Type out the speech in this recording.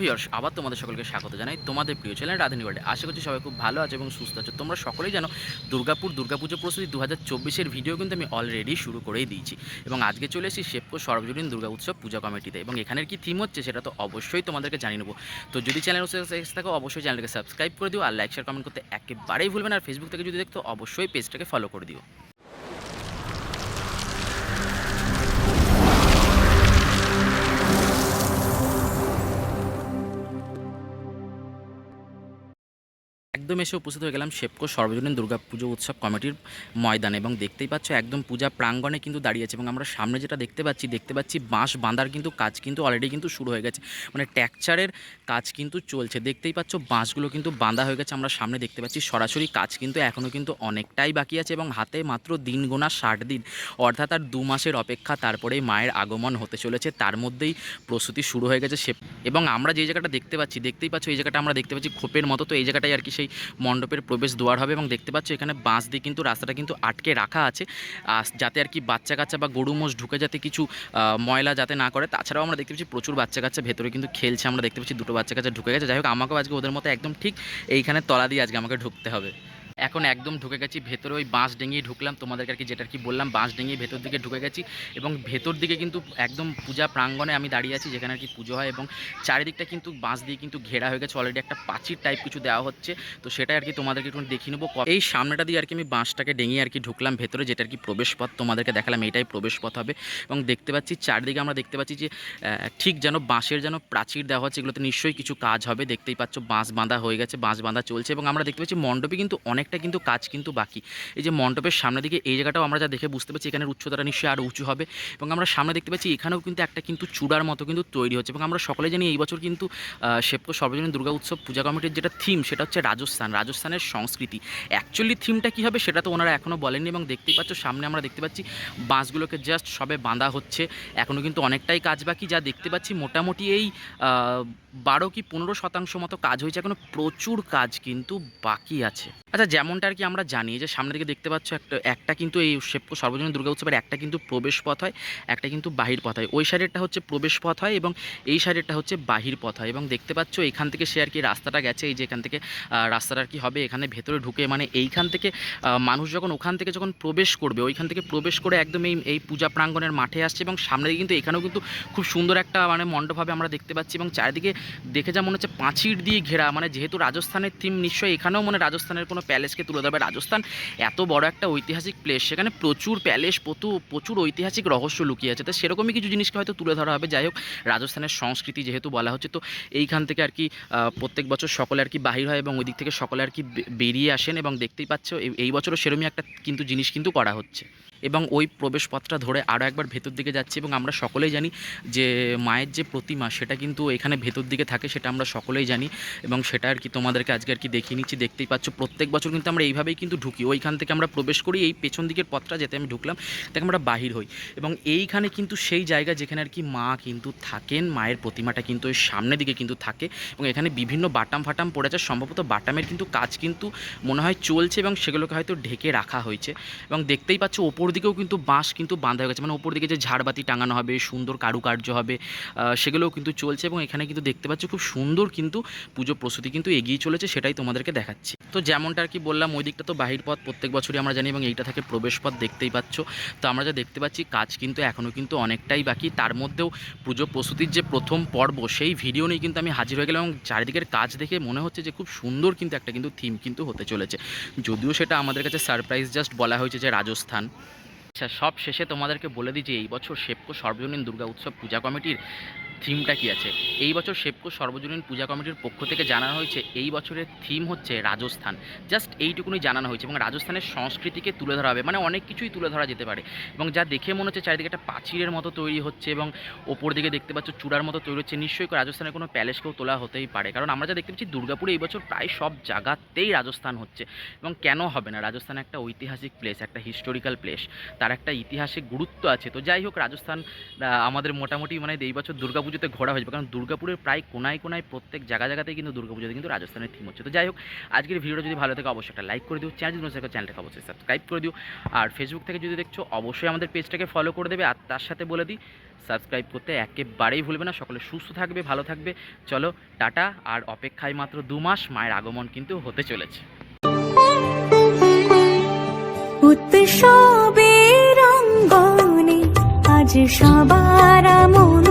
Viewers, আবার তোমাদের সকলকে স্বাগত জানাই তোমাদের প্রিয় চ্যানেল রাধুনী ওয়ার্ল্ডে আশা করছি সবাই খুব ভালো আছে এবং সুস্থ আছে। তোমরা সকলেই জানো দুর্গাপুর, দুর্গাপুজো প্রস্তুতি দু হাজার চব্বিশের ভিডিও কিন্তু আমি অলরেডি শুরু করেই দিয়েছি। এবং আজকে চলে এসেছি শেপকো সর্বজনীন দুর্গা উৎসব পূজা কমিটিতে। এবং এখানের কি থিম হচ্ছে সেটা তো অবশ্যই তোমাদেরকে জানিয়ে নেব। তো যদি চ্যানেল থাকো, অবশ্যই চ্যানেলকে সাবস্ক্রাইব করে দিও আর লাইক শেয়ার কমেন্ট করতে একেবারেই ভুলবেন আর ফেসবুক থেকে যদি দেখতো অবশ্যই পেজটাকে ফলো করে দিও। একদম এসে উপস্থিত হয়ে গেলাম শেপকো সর্বজনীন দুর্গাপুজো উৎসব কমিটির ময়দানে এবং দেখতেই পাচ্ছ একদম পূজা প্রাঙ্গণে কিন্তু দাঁড়িয়ে আছে এবং আমরা সামনে যেটা দেখতে পাচ্ছি দেখতে পাচ্ছি বাঁশ বাঁধার কিন্তু কাজ কিন্তু অলরেডি কিন্তু শুরু হয়ে গেছে। মানে ট্যাকচারের কাজ কিন্তু চলছে। দেখতেই পাচ্ছ বাঁশগুলো কিন্তু বাঁধা হয়ে গেছে, আমরা সামনে দেখতে পাচ্ছি সরাসরি কাজ কিন্তু এখনও কিন্তু অনেকটাই বাকি আছে এবং হাতে মাত্র দিন গোনা ষাট দিন। অর্থাৎ আর দু মাসের অপেক্ষা তারপরেই মায়ের আগমন হতে চলেছে, তার মধ্যেই প্রস্তুতি শুরু হয়ে গেছে সে এবং আমরা যে জায়গাটা দেখতে পাচ্ছি, দেখতেই পাচ্ছ এই জায়গাটা আমরা দেখতে পাচ্ছি খোপের মতো, তো এই জায়গাটাই আর কি সেই মণ্ডপের প্রবেশ দুয়ার হবে এবং দেখতে পাচ্ছ এখানে বাঁশ দিয়ে কিন্তু রাস্তাটা কিন্তু আটকে রাখা আছে। যাতে আর কি বাচ্চা কাচ্চা বা গরু মোষ ঢুকে যাতে কিছু ময়লা যাতে না করে। তাছাড়াও আমরা দেখতে পাচ্ছি প্রচুর বাচ্চা কাচ্চা ভেতরে কিন্তু খেলছে। আমরা দেখতে পাচ্ছি দুটো বাচ্চা কাচ্চা ঢুকে গেছে। যাই হোক, আমাকেও আজকে ওদের মতো একদম ঠিক এইখানে তলা দিয়ে আজকে আমাকে ঢুকতে হবে। এখন একদম ঢুকে গেছি, ভেতরে ওই বাঁশ ডেঙিয়ে ঢুকলাম। তোমাদেরকে আর কি যেটা কি বললাম, বাঁশ ডেঙিয়ে ভেতর দিকে ঢুকে গেছি এবং ভেতর দিকে কিন্তু একদম পূজা প্রাঙ্গণে আমি দাঁড়িয়ে আছি, যেখানে আর কি পুজো হয় এবং চারিদিকটা কিন্তু বাঁশ দিয়ে কিন্তু ঘেরা হয়ে গেছে। অলরেডি একটা প্রাচীর টাইপ কিছু দেওয়া হচ্ছে। তো সেটা আর কি তোমাদেরকে একটু দেখিয়ে নেব। এই সামনেটা দিয়ে আর কি আমি বাঁশটাকে ডেঙিয়ে আর কি ঢুকলাম ভেতরে, যেটা আর কি প্রবেশ পথ তোমাদেরকে দেখালাম, এটাই প্রবেশ পথ হবে। এবং দেখতে পাচ্ছি, চারদিকে আমরা দেখতে পাচ্ছি যে ঠিক যেন বাঁশের যেন প্রাচীর দেওয়া হচ্ছে, এগুলোতে নিশ্চয়ই কিছু কাজ হবে। দেখতেই পাচ্ছ, বাঁশ বাঁধা হয়ে গেছে, বাঁশ বাঁধা চলছে এবং আমরা দেখতে পাচ্ছি মণ্ডপে কিন্তু অনেকটা কিন্তু কাজ কিন্তু বাকি। এই যে মণ্ডপের সামনের দিকে এই জায়গাটাও আমরা যা দেখে বুঝতে পারছি, এখানের উচ্চতাটা নিশ্চয়ই আরও উঁচু হবে এবং আমরা সামনে দেখতে পাচ্ছি এখানেও কিন্তু একটা কিন্তু চূড়ার মতো কিন্তু তৈরি হচ্ছে এবং আমরা সকলে জানি এই বছর কিন্তু শেপকো সর্বজনীন দুর্গা উৎসব পূজা কমিটির যেটা থিম সেটা হচ্ছে রাজস্থান, রাজস্থানের সংস্কৃতি। অ্যাকচুয়ালি থিমটা কী হবে সেটা তো ওনারা এখনও বলেননি এবং দেখতেই পাচ্ছ, সামনে আমরা দেখতে পাচ্ছি বাঁশগুলোকে জাস্ট সবে বাঁধা হচ্ছে। এখনও কিন্তু অনেকটাই কাজ বাকি, যা দেখতে পাচ্ছি মোটামুটি এই বারো কি পনেরো শতাংশ মতো কাজ হয়েছে এখনও প্রচুর কাজ কিন্তু বাকি আছে। আচ্ছা যেমনটা আর কি আমরা জানি যে সামনে দিকে দেখতে পাচ্ছ একটা একটা কিন্তু এই শেপকো সর্বজনীন দুর্গা উৎসবের একটা কিন্তু প্রবেশ পথ হয়, একটা কিন্তু বাহির পথ হয়। ওই সাইডেরটা হচ্ছে প্রবেশ পথ হয় এবং এই সাইডেরটা হচ্ছে বাহির পথ হয় এবং দেখতে পাচ্ছ এখান থেকে সে আর কি রাস্তাটা গেছে, এই যে এখান থেকে রাস্তাটা আর কি হবে, এখানে ভেতরে ঢুকে মানে এইখান থেকে মানুষ যখন ওখান থেকে যখন প্রবেশ করবে, ওইখান থেকে প্রবেশ করে একদম এই এই পূজা প্রাঙ্গণের মাঠে আসছে এবং সামনে দিকে কিন্তু এখানেও কিন্তু খুব সুন্দর একটা মানে মণ্ডপভাবে আমরা দেখতে পাচ্ছি এবং চারিদিকে দেখে যা মনে হচ্ছে পাঁচির দিয়ে ঘেরা মানে যেহেতু রাজস্থানের থিম নিশ্চয়ই এখানেও মনে রাজস্থানের কোনো প্যালেসকে তুলে ধরবে রাজস্থান। এত বড় একটা ঐতিহাসিক প্লেস সেখানে প্রচুর প্যালেস প্রচুর প্রচুর ঐতিহাসিক রহস্য লুকিয়ে আছে। তো সেরকমই কিছু জিনিসকে হয়তো তুলে ধরা হবে। যাই হোক, রাজস্থানের সংস্কৃতি যেহেতু বলা হচ্ছে, তো এইখান থেকে আর কি প্রত্যেক বছর সকলে আর কি বাহির হয় এবং ওই দিক থেকে সকলে আর কি বেরিয়ে আসেন এবং দেখতেই পাচ্ছ এই- বছরও সেরমই একটা কিন্তু জিনিস কিন্তু করা হচ্ছে। এবং ওই প্রবেশপথটা ধরে আরও একবার ভেতর দিকে যাচ্ছি এবং আমরা সকলেই জানি যে মায়ের যে প্রতিমা, সেটা কিন্তু এখানে ভেতর দিকে থাকে, সেটা আমরা সকলেই জানি এবং সেটা আর কি তোমাদেরকে আজকে আর কি দেখিয়ে নিচ্ছি। দেখতেই পাচ্ছ, প্রত্যেক বছর কিন্তু আমরা এইভাবেই কিন্তু ঢুকি। ওইখান থেকে আমরা প্রবেশ করি, এই পেছন দিকের পথটা যেতে আমি ঢুকলাম, তাকে আমরা বাহির হই এবং এইখানে কিন্তু সেই জায়গা যেখানে আর কি মা কিন্তু থাকেন, মায়ের প্রতিমাটা কিন্তু ওই সামনের দিকে কিন্তু থাকে এবং এখানে বিভিন্ন বাটাম ফাটাম পড়েছে সম্ভবত বাটামের কিন্তু কাজ কিন্তু মনে হয় চলছে এবং সেগুলোকে হয়তো ঢেকে রাখা হয়েছে এবং দেখতেই পাচ্ছ, ওপর দিকেও কিন্তু বাঁশ কিন্তু বাঁধা হয়ে গেছে। মানে ওপর দিকে যে ঝাড়বাতি টাঙানো হবে, সুন্দর কারুকার্য হবে সেগুলোও কিন্তু চলছে এবং এখানে কিন্তু দেখতে পাচ্ছ খুব সুন্দর কিন্তু পুজো প্রস্তুতি কিন্তু এগিয়ে চলেছে, সেটাই তোমাদেরকে দেখাচ্ছি। তো যেমনটা আর কি বললাম, ওই দিকটা তো বাহির পথ, প্রত্যেক বছরই আমরা জানি এবং এইটা থাকে প্রবেশ পথ, দেখতেই পাচ্ছ। তো আমরা যা দেখতে পাচ্ছি, কাজ কিন্তু এখনও কিন্তু অনেকটাই বাকি। তার মধ্যেও পুজো প্রস্তুতির যে প্রথম পর্ব, সেই ভিডিও নিয়ে কিন্তু আমি হাজির হয়ে গেলাম এবং চারিদিকের কাজ দেখে মনে হচ্ছে যে খুব সুন্দর কিন্তু একটা কিন্তু থিম কিন্তু হতে চলেছে। যদিও সেটা আমাদের কাছে সারপ্রাইজ জাস্ট বলা হয়েছে যে রাজস্থান। আচ্ছা সব শেষে তোমাদেরকে বলে দিই যে এই বছর শেপকো সর্বজনীন দুর্গা উৎসব পূজা কমিটির থিমটা কি আছে? এই বছর শেপকো সর্বজনীন পূজা কমিটির পক্ষ থেকে জানানো হয়েছে এই বছরের থিম হচ্ছে রাজস্থান। জাস্ট এইটুকুনি জানানো হয়েছে এবং রাজস্থানের সংস্কৃতিকে তুলে ধরা হবে মানে অনেক কিছুই তুলে ধরা যেতে পারে। এবং যা দেখে মনে হচ্ছে চারিদিকে একটা প্রাচীরের মতো তৈরি হচ্ছে এবং ওপর দিকে দেখতে পাচ্ছ চূড়ার মতো তৈরি হচ্ছে, নিশ্চয়ই রাজস্থানের কোনো প্যালেসকেও তোলা হতেই পারে। কারণ আমরা যা দেখতে পাচ্ছি দুর্গাপুরে এই বছর প্রায় সব জায়গাতেই রাজস্থান হচ্ছে। এবং কেন হবে না? রাজস্থান একটা ঐতিহাসিক প্লেস একটা হিস্টোরিক্যাল প্লেস তার একটা ইতিহাসে গুরুত্ব আছে। তো যাই হোক, রাজস্থান আমাদের মোটামুটি মানে এই বছর দুর্গাপুজো দুর্গাপুজোতে ঘোরা হয়েছে, কারণ দুর্গাপুরের প্রায় কোনায় কোনায় প্রত্যেক জায়গা জায়গাতেই কিন্তু দুর্গাপুজোতে কিন্তু রাজস্থানের থিম হচ্ছে। তো যাই হোক, আজকের ভিডিওটা যদি ভালো থাকে অবশ্যই একটা লাইক করে দিও চ্যানেল যদি চ্যানেলটাকে অবশ্যই সাবস্ক্রাইব করে দিও। আর ফেসবুক থেকে যদি দেখছ, অবশ্যই আমাদের পেজটাকে ফলো করে দেবে। আর তার সাথে বলে দিই সাবস্ক্রাইব করতে একেবারেই ভুলবে না। সকলে সুস্থ থাকবে, ভালো থাকবে। চলো, টাটা। আর অপেক্ষায় মাত্র দু মাস মায়ের আগমন কিন্তু হতে চলেছে। উৎসবের আজ সবার মন